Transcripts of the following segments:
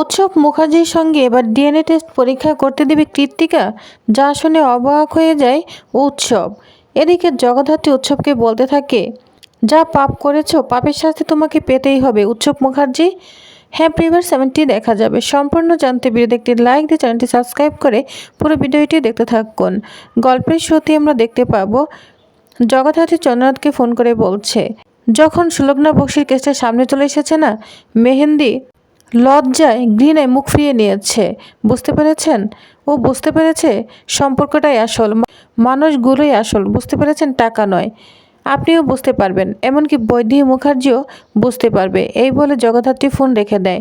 উৎসব মুখার্জির সঙ্গে এবার ডিএনএ টেস্ট পরীক্ষা করতে দেবে কৃত্তিকা, যা শুনে অবাক হয়ে যায় উৎসব। এদিকে জগদ্ধাত্রী উৎসবকে বলতে থাকে, যা পাপ করেছ, পাপের শাস্তি তোমাকে পেতেই হবে, উৎসব মুখার্জি। হ্যাঁ প্রিভার সেভেনটি দেখা যাবে। সম্পূর্ণ জানতে ভিডিওতে একটি লাইক দিয়ে চ্যানেলটি সাবস্ক্রাইব করে পুরো ভিডিওটি দেখতে থাকুন। গল্পের শুরুতে আমরা দেখতে পাবো, জগদ্ধাত্রী চন্দ্রনাথকে ফোন করে বলছে, যখন সুলগ্না বক্সির কেসটা সামনে চলে এসেছে না, মেহেন্দি লজ্জায় ঘৃণায় মুখ ফিরিয়ে নিয়েছে। বুঝতে পেরেছেন? ও বুঝতে পেরেছে সম্পর্কটাই আসল। মানুষগুলোই আসল। বুঝতে পেরেছেন? টাকা নয়। আপনিও বুঝতে পারবেন। এমনকি বৈদেহী মুখার্জিও বুঝতে পারবে। এই বলে জগদ্ধাত্রী ফোন রেখে দেয়।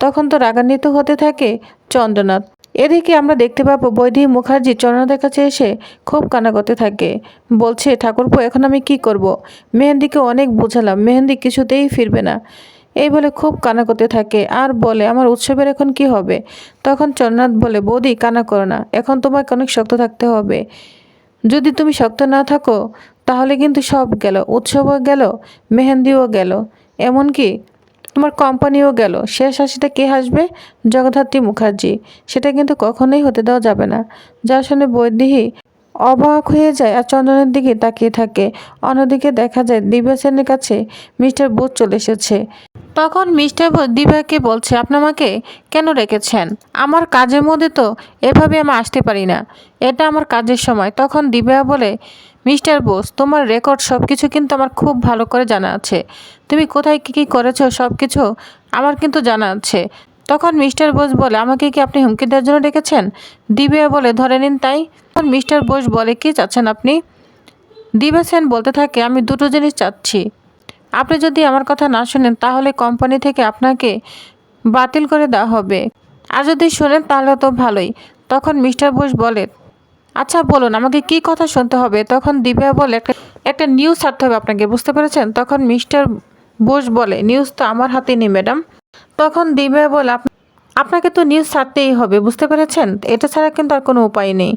তখন তো রাগান্বিত হতে থাকে চন্দ্রনাথ। এদিকে আমরা দেখতে পাবো বৈদেহী মুখার্জি চন্দ্রনাথের কাছে এসে খুব কানা করতে থাকে। বলছে, ঠাকুরপো, এখন আমি কি করব। মেহেন্দিকে অনেক বোঝালাম। মেহেন্দি কিছুতেই ফিরবে না। এই বলে খুব কানা করতে থাকে। আর বলে, আমার উৎসবের এখন কি হবে? তখন চন্দ্রনাথ বলে, বৌদি কানা করো না, এখন তোমাকে অনেক শক্ত থাকতে হবে। যদি তুমি শক্ত না থাকো, তাহলে কিন্তু সব গেল, উৎসবও গেল, মেহেন্দিও গেল। এমনকি তোমার কোম্পানিও গেল। শেষ হাসিটা কে হাসবে? জগদ্ধাত্রী মুখার্জি। সেটা কিন্তু কখনোই হতে দেওয়া যাবে না। যার শুনে বৈদেহী অবাক হয়ে যায় আর চন্দনের দিকে তাকিয়ে থাকে। অন্যদিকে দেখা যায় দিব্যা সেনের কাছে মিস্টার বোধ চলে এসেছে। তখন মিস্টার বোস দিব্যাকে বলছে, আপনি আমাকে কেন রেখেছেন? আমার কাজের মধ্যে তো এভাবে আমি আসতে পারি না। এটা আমার কাজের সময়। তখন দিব্যা বলে, মিস্টার বোস, তোমার রেকর্ড সব কিছু কিন্তু আমার খুব ভালো করে জানা আছে। তুমি কোথায় কী কী করেছ সব কিছু আমার কিন্তু জানা আছে। তখন মিস্টার বোস বলে, আমাকে কি আপনি হুমকি দেওয়ার জন্য ডেকেছেন? দিব্যা বলে, ধরে নিন তাই। তখন মিস্টার বোস বলে, কি চাচ্ছেন আপনি? দিব্যা সেন বলতে থাকে, আমি দুটো জিনিস চাচ্ছি। আপনি যদি আমার কথা না শুনেন, তাহলে কোম্পানি থেকে আপনাকে বাতিল করে দেওয়া হবে। আর যদি শোনেন, তাহলে তো ভালোই। তখন মিস্টার বোস বলে আচ্ছা বলুন, আমাকে কি কথা শুনতে হবে? তখন দিব্যা বলে, একটা একটা নিউজ ছাড়তে হবে আপনাকে, বুঝতে পেরেছেন? তখন মিস্টার বোস বলে, নিউজ তো আমার হাতে নেই, ম্যাডাম। তখন দিব্যা বলে, "আপ- আপনাকে তো নিউজ ছাড়তেই হবে, বুঝতে পেরেছেন? এটা ছাড়া কিন্তু আর কোনো উপায় নেই।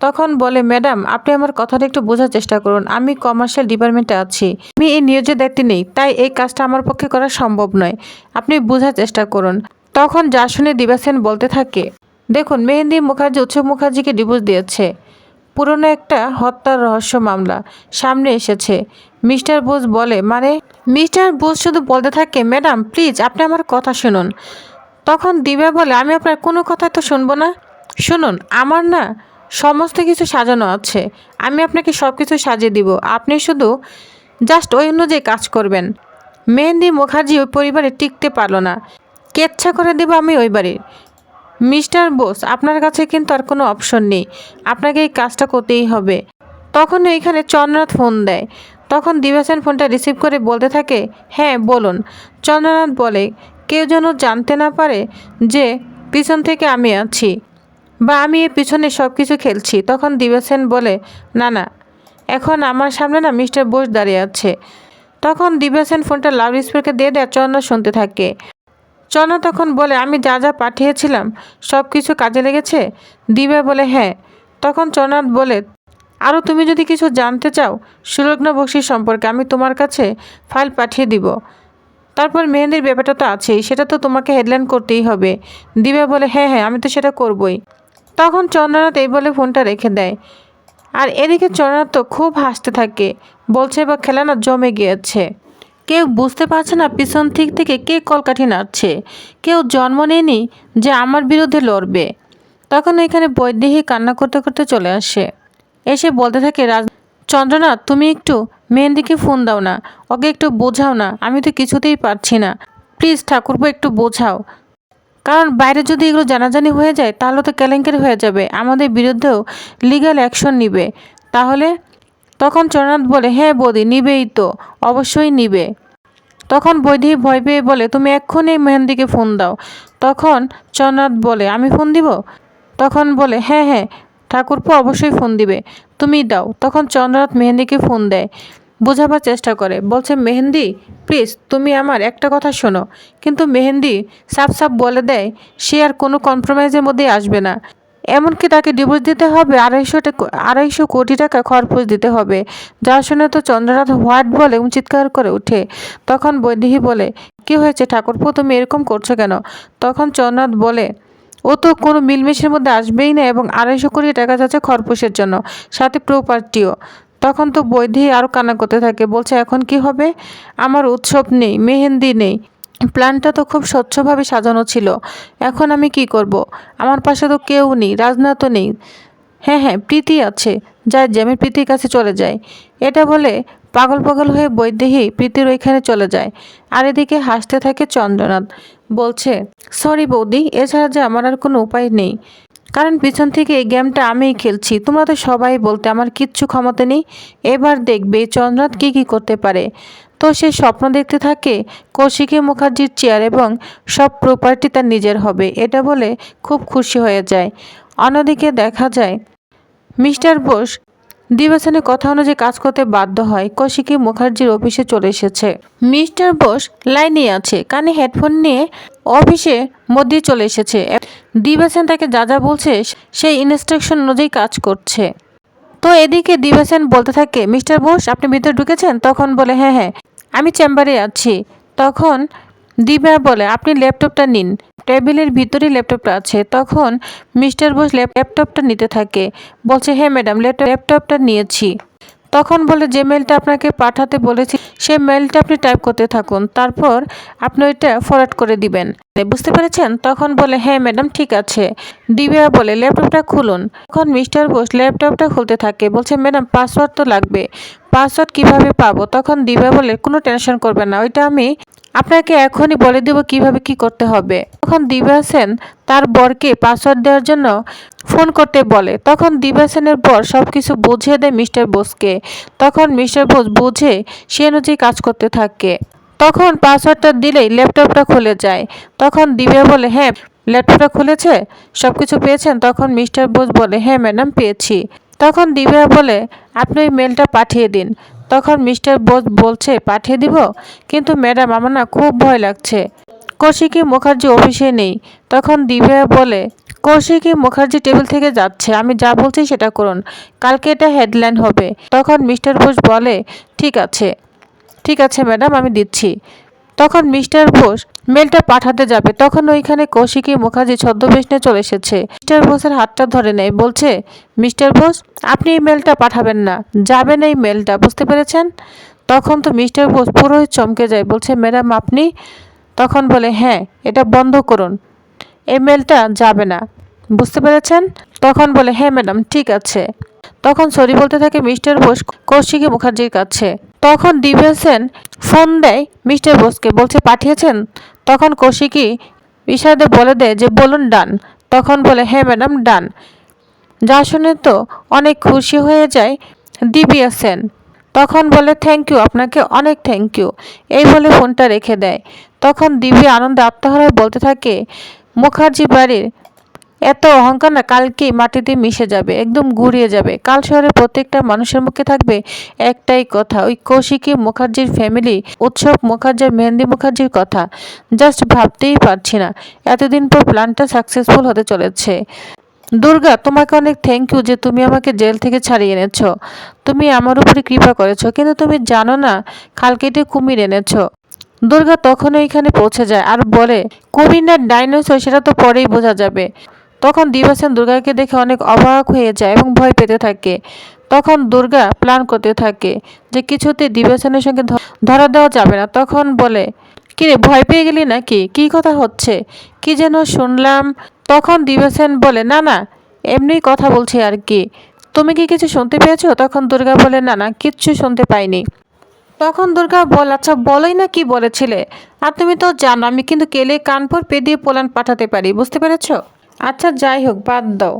তখন বলে, ম্যাডাম, আপনি আমার কথাটা একটু বোঝার চেষ্টা করুন। আমি কমার্শিয়াল ডিপার্টমেন্টে আছি। আমি এই নিউজের দায়িত্বে নেই, তাই এই কাজটা আমার পক্ষে করা সম্ভব নয়। আপনি বোঝার চেষ্টা করুন। তখন যা শুনে দিবাসেন বলতে থাকে, দেখুন, মেহেন্দি মুখার্জি, উৎসব মুখার্জিকে ডিভোর্স দিয়েছে। পুরনো একটা হত্যার রহস্য মামলা সামনে এসেছে। মিস্টার বোস বলে মানে মিস্টার বোস শুধু বলতে থাকে, ম্যাডাম, প্লিজ, আপনি আমার কথা শুনুন। তখন দিব্যা বলে, আমি আপনার কোনো কথা তো শুনব না। শুনুন, আমার না সমস্ত কিছু সাজানো আছে। আমি আপনাকে সব কিছু সাজিয়ে দিব। আপনি শুধু জাস্ট ওই অনুযায়ী কাজ করবেন। মেহেন্দি মুখার্জি ওই পরিবারে টিকতে পারল না। কেচ্ছা করে দেবো আমি ওই বাড়ির মিস্টার বোস, আপনার কাছে কিন্তু আর কোনো অপশন নেই। আপনাকে এই কাজটা করতেই হবে। তখন এইখানে চন্দ্রনাথ ফোন দেয়। তখন দিবাসেন ফোনটা রিসিভ করে বলতে থাকে হ্যাঁ বলুন। চন্দ্রনাথ বলে, কেউ যেন জানতে না পারে যে পিছন থেকে আমি আছি বা আমি এর পিছনে সব কিছু খেলছি। তখন দিবাসেন বলে, না না, এখন আমার সামনে না মিস্টার বোস দাঁড়িয়ে আছে। তখন দিবাসেন ফোনটা লাউড স্পিকারকে দিয়ে দেয় চন্দ্র শুনতে থাকে। চন্দ্র তখন বলে, আমি যা যা পাঠিয়েছিলাম সব কিছু কাজে লেগেছে? দিবা বলে হ্যাঁ। তখন চন্দ্রনাথ বলে আরও তুমি যদি কিছু জানতে চাও, সুলগ্ন বক্সির সম্পর্কে আমি তোমার কাছে ফাইল পাঠিয়ে দিব। তারপর মেহেন্দির ব্যাপারটা তো আছেই, সেটা তো তোমাকে হেডলাইন করতেই হবে। দিবা বলে হ্যাঁ হ্যাঁ আমি তো সেটা করবই। তখন চন্দ্রনাথ এই বলে ফোনটা রেখে দেয়। আর এদিকে চন্দ্রনাথ তো খুব হাসতে থাকে, বলছে বা খেলা না জমে গিয়েছে। কেউ বুঝতে পারছে না পিছন দিক থেকে কে কলকাঠি নাড়ছে। কেউ জন্ম নেয়নি যে আমার বিরুদ্ধে লড়বে। তখন এখানে বৈদেহী কান্না করতে করতে চলে আসে। এসে বলতে থাকে, রাজ চন্দ্রনাথ তুমি একটু মেহেন্দিকে ফোন দাও না। ওকে একটু বোঝাও না। আমি তো কিছুতেই পারছি না। প্লিজ ঠাকুরপো, একটু বোঝাও। কারণ বাইরে যদি এগুলো জানাজানি হয়ে যায়, তাহলে তো কেলেঙ্কারি হয়ে যাবে। আমাদের বিরুদ্ধেও লিগ্যাল অ্যাকশন নিবে। তাহলে তখন চন্দ্রনাথ বলে হ্যাঁ বৌদি, নিবেই তো। অবশ্যই নিবে। তখন বৈধি ভয় পেয়ে বলে, তুমি এক্ষুনি মেহেন্দিকে ফোন দাও। তখন চন্দ্রনাথ বলে, আমি ফোন দিব? তখন বলে হ্যাঁ হ্যাঁ। ঠাকুরপো অবশ্যই ফোন দিবে। তুমি দাও। তখন চন্দ্রনাথ মেহেন্দিকে ফোন দেয়। বোঝাবার চেষ্টা করে। বলছে, মেহেন্দি প্লিজ তুমি আমার একটা কথা শোনো। কিন্তু মেহেন্দি সাফ সাফ বলে দেয়, সে আর কোনো কম্প্রোমাইজের মধ্যেই আসবে না। এমনকি তাকে ডিভোর্স দিতে হবে, আড়াইশো আড়াইশো কোটি টাকা খরচ দিতে হবে। যা শুনে তো চন্দ্রনাথ হোয়াট বলে চিৎকার করে ওঠে। তখন বৈদেহী বলে, কি হয়েছে ঠাকুরপো, তুমি এরকম করছ কেন? তখন চন্দ্রনাথ বলে ও তো কোনো মিলমিশের মধ্যে আসবেই না এবং আড়াইশো কোটি টাকা যাচ্ছে খরপোশের জন্য, সাথে প্রপার্টিও। তখন তো বৈদেহী আরও কান্না করতে থাকে, বলছে, এখন কি হবে? আমার উৎসব নেই, মেহেন্দি নেই। প্ল্যানটা তো খুব স্বচ্ছভাবে সাজানো ছিল। এখন আমি কি করব। আমার পাশে তো কেউ নেই রাজনা তো নেই। হ্যাঁ হ্যাঁ প্রীতি আছে। যাই যে আমি প্রীতির কাছে চলে যাই। এটা বলে পাগল পাগল হয়ে বৈদেহী প্রীতির ওইখানে চলে যায়। আর এদিকে হাসতে থাকে চন্দ্রনাথ। বলছে, সরি বৌদি, এছাড়া যে আমার আর কোনো উপায় নেই। কারণ পিছন থেকে এই গেমটা আমিই খেলছি। তোমরা তো সবাই বলতে আমার কিচ্ছু ক্ষমতা নেই। এবার দেখবে চন্দ্রনাথ কী কী করতে পারে। তো সে স্বপ্ন দেখতে থাকে কৌশিকী মুখার্জির চেয়ার এবং সব প্রপার্টি তার নিজের হবে। এটা বলে খুব খুশি হয়ে যায়। অন্যদিকে দেখা যায়, মিস্টার বোস দিবাসনের কথা অনুযায়ী কাজ করতে বাধ্য হয়। কৌশিকী মুখার্জির অফিসে চলে এসেছে। মিস্টার বোস লাইনে আছে। কানে হেডফোন নিয়ে অফিসে মধ্যে চলে এসেছে। দিবাসেন তাকে যা যা বলছে, সেই ইনস্ট্রাকশন অনুযায়ী কাজ করছে। তো এদিকে দিবাসেন বলতে থাকে, মিস্টার বোস, আপনি ভিতরে ঢুকেছেন? তখন বলে হ্যাঁ হ্যাঁ আমি চেম্বারে আছি। তখন দিবা বলে, আপনি ল্যাপটপটা নিন। টেবিলের ভিতরেই ল্যাপটপটা আছে। তখন মিস্টার বোস ল্যাপ- ল্যাপটপটা নিতে থাকে। বলছে হ্যাঁ ম্যাডাম ল্যাপটপ ল্যাপটপটা নিয়েছি। তখন বলে, যে মেলটা আপনাকে পাঠাতে বলেছি সেই মেলটা আপনি টাইপ করতে থাকুন। তারপর আপনি ওইটা ফরওয়ার্ড করে দিবেন। বুঝতে পেরেছেন? তখন বলে হ্যাঁ ম্যাডাম, ঠিক আছে। দিব্যা বলে, ল্যাপটপটা খুলুন। তখন মিস্টার বোস ল্যাপটপটা খুলতে থাকে। বলছে, ম্যাডাম পাসওয়ার্ড তো লাগবে। পাসওয়ার্ড কীভাবে পাবো, তখন দিব্যা বলে কোনো টেনশন করবে না। ওইটা আমি আপনাকে এখনই বলে দেব কীভাবে কি করতে হবে। তখন দিবা সেন তার বরকে পাসওয়ার্ড দেওয়ার জন্য ফোন করতে বলে, তখন দিবা সেনের বর সব কিছু বুঝিয়ে দেয় মিস্টার বোসকে। তখন মিস্টার বোস বুঝে সে অনুযায়ী কাজ করতে থাকে। তখন পাসওয়ার্ডটা দিলেই ল্যাপটপটা খুলে যায়। তখন দিব্যা বলে হ্যাঁ ল্যাপটপটা খুলেছে সব কিছু পেয়েছেন? তখন মিস্টার বোস বলে হ্যাঁ ম্যাডাম, পেয়েছি। তখন দিব্যা বলে, আপনি ওই মেলটা পাঠিয়ে দিন। তখন মিস্টার বোস বলছে, পাঠিয়ে দিব? কিন্তু ম্যাডাম, আমার না খুব ভয় লাগছে। কৌশিকী মুখার্জি অফিসে নেই। তখন দিব্যা বলে, কৌশিকী মুখার্জি টেবিল থেকে যাচ্ছে। আমি যা বলছি সেটা করুন। কালকে এটা হেডলাইন হবে। তখন মিস্টার বোস বলে, ঠিক আছে। ঠিক আছে ম্যাডাম, আমি দিচ্ছি। তখন মিস্টার বোস মেলটা পাঠাতে যাবে। তখন ওইখানে কৌশিকী মুখার্জি ছদ্মবেশ নিয়ে চলে এসেছে। মিস্টার বোসের হাতটা ধরে নেয়, বলছে, মিস্টার বোস, আপনি এই মেলটা পাঠাবেন না। যাবেন এই মেলটা, বুঝতে পেরেছেন? তখন তো মিস্টার বোস পুরোই চমকে যায়, বলছে, ম্যাডাম, আপনি? তখন বলে হ্যাঁ এটা বন্ধ করুন। এই মেলটা যাবে না। বুঝতে পেরেছেন? তখন বলে হ্যাঁ ম্যাডাম, ঠিক আছে। তখন সরি বলতে থাকে মিস্টার বোস কৌশিকী মুখার্জির কাছে। তখন দিব্যা সেন ফোন দেয় মিস্টার বোসকে। বলছে, পাঠিয়েছেন? তখন কৌশিকী ইশারাতে বলে দেয় যে, বলুন, ডান। তখন বলে হ্যাঁ ম্যাডাম, ডান। যা শুনে তো অনেক খুশি হয়ে যায় দিব্যা সেন তখন বলে, থ্যাংক ইউ, আপনাকে অনেক থ্যাংক ইউ। এই বলে ফোনটা রেখে দেয়। তখন দিব্যা আনন্দে আত্মহারায় বলতে থাকে, মুখার্জি বাড়ির এত অহংকার না কালকেই মাটিতে মিশে যাবে, একদম গুড়িয়ে যাবে। কাল শহরের প্রত্যেকটা মানুষের মুখে থাকবে একটাই কথা, ওই কৌশিকী মুখার্জির ফ্যামিলি উৎসব মুখার্জির, মেহেন্দি মুখার্জির কথা। জাস্ট ভাবতেই পারছি না, এতদিন পর প্ল্যানটা সাকসেসফুল হতে চলেছে। দুর্গা, তোমাকে অনেক থ্যাংক ইউ যে তুমি আমাকে জেল থেকে ছাড়িয়ে এনেছো। তুমি আমার উপরে কৃপা করেছ, কিন্তু তুমি জানো না খাল কেটে কুমির এনেছো। দুর্গা তখন ওইখানে পৌঁছে যায় আর বলে, কুমির না ডাইনোসর সেটা তো পরেই বোঝা যাবে। তখন দিবাসেন দুর্গাকে দেখে অনেক অবাক হয়ে যায় এবং ভয় পেতে থাকে। তখন দুর্গা প্ল্যান করতে থাকে যে কিছুতে দিবাসেনের সঙ্গে ধরা দেওয়া যাবে না। তখন বলে, কিরে, ভয় পেয়ে গেলি নাকি? কি কথা হচ্ছে? কি যেন শুনলাম। তখন দিবাসেন বলে, না না এমনি কথা বলছি আর কি। তুমি কি কিছু শুনতে পেয়েছ? তখন দুর্গা বলে, না না, কিচ্ছু শুনতে পাইনি। তখন দুর্গা বল আচ্ছা বলোই না কি বলেছিলে? আর তুমি তো জানো, আমি কিন্তু কেলে কানপুর পেদিয়ে পোলান পাঠাতে পারি, বুঝতে পেরেছ? আচ্ছা যাই হোক, বাদ দাও।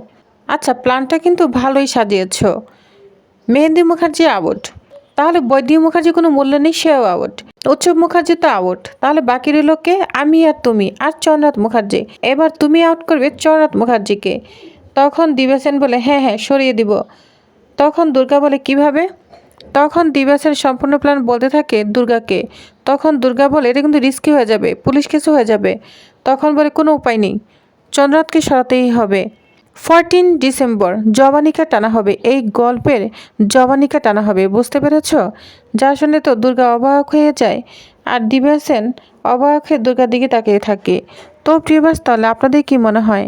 আচ্ছা প্ল্যানটা কিন্তু ভালোই সাজিয়েছো। মেহেন্দি মুখার্জি আউট তাহলে বৈদ্য মুখার্জি কোনো মূল্য নেই, সেও আউট উৎসব মুখার্জি তো আউট তাহলে বাকি রইল কে? আমি আর তুমি, আর চন্দ্রনাথ মুখার্জি। এবার তুমি আউট করবে চন্দ্রনাথ মুখার্জিকে। তখন দিবাসেন বলে হ্যাঁ হ্যাঁ সরিয়ে দিব। তখন দুর্গা বলে, কীভাবে? তখন দিবাসের সম্পূর্ণ প্ল্যান বলতে থাকে দুর্গাকে। তখন দুর্গা বলে, এটা কিন্তু রিস্কি হয়ে যাবে, পুলিশ কেসও হয়ে যাবে। তখন বলে, কোনো উপায় নেই। চন্দ্রনাথকে সরাতেই হবে। ফরটিন ডিসেম্বর, জবানিকা টানা হবে। এই গল্পের জবানিকা টানা হবে, বুঝতে পেরেছ? যা শুনে তো দুর্গা অবাক হয়ে যায় আর দিব্যা সেন অবাক হয়ে দুর্গার দিকে তাকিয়ে থাকে। তো প্রিয়বাস তাহলে আপনাদের কি মনে হয়?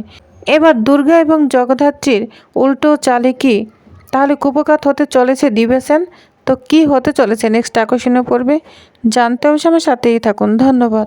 এবার দুর্গা এবং জগদ্ধাত্রীর উল্টো চালে কি? তাহলে কুপকাত হতে চলেছে দিব্যা সেন? তো কি হতে চলেছে? নেক্সট আকর্ষণীয় পড়বে জানতে অবশ্য আমার সাথেই থাকুন। ধন্যবাদ।